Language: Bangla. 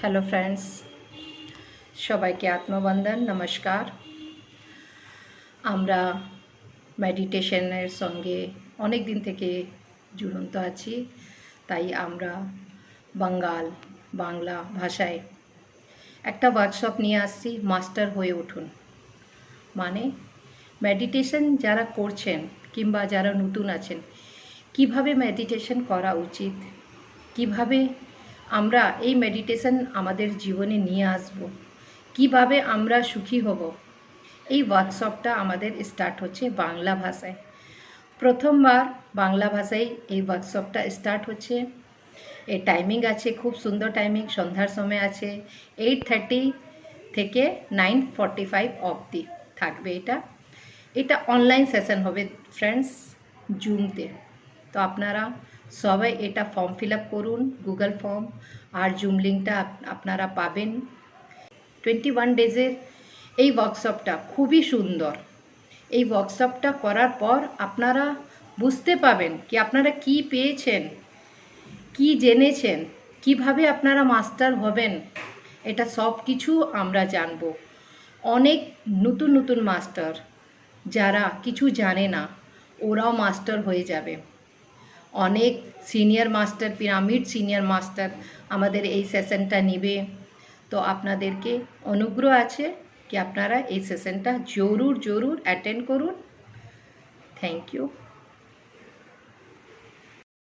হ্যালো ফ্রেন্ডস সবাইকে আত্মবন্ধন নমস্কার। আমরা মেডিটেশনের সঙ্গে অনেক দিন থেকে জুড়ন্ত আছি, তাই আমরা বাঙ্গাল, বাংলা ভাষায় একটা ওয়ার্কশপ নিয়ে আসছি, মাস্টার হয়ে উঠুন। মানে মেডিটেশন যারা করছেন কিংবা যারা নতুন আছেন, কীভাবে মেডিটেশন করা উচিত? কীভাবে আমরা এই মেডিটেশন আমাদের জীবনে নিয়ে আসব। কীভাবে আমরা সুখী হব? এই ওয়ার্কশপটা আমাদের স্টার্ট হচ্ছে বাংলা ভাষায়। প্রথমবার বাংলা ভাষায় এই ওয়ার্কশপটা স্টার্ট হচ্ছে। এর টাইমিং আছে, খুব সুন্দর টাইমিং সন্ধ্যার সময় আছে। এইট থার্টি থেকে নাইন ফর্টি ফাইভ অবধি থাকবে এটা। এটা অনলাইন সেশন হবে ফ্রেন্ডস জুমতে তো আপনারা সবাই এটা ফর্ম ফিল করুন গুগল ফর্ম আর জুম লিঙ্কটা আপনারা পাবেন। টোয়েন্টি ওয়ান ডেজের এই ওয়ার্কশপটা খুবই সুন্দর। এই ওয়ার্কশপটা করার পর আপনারা বুঝতে পাবেন কি আপনারা কি পেয়েছেন, কি জেনেছেন, কীভাবে আপনারা মাস্টার হবেন, এটা সব কিছু আমরা জানব। অনেক নতুন নতুন মাস্টার যারা কিছু জানে না, ওরাও মাস্টার হয়ে যাবে। অনেক senior master pyramid senior master আমাদের এই সেশনটা নেবে। তো আপনাদেরকে অনুগ্রহ আছে কি আপনারা এই সেশনটা জরুর জরুর অ্যাটেন্ড করুন। Thank you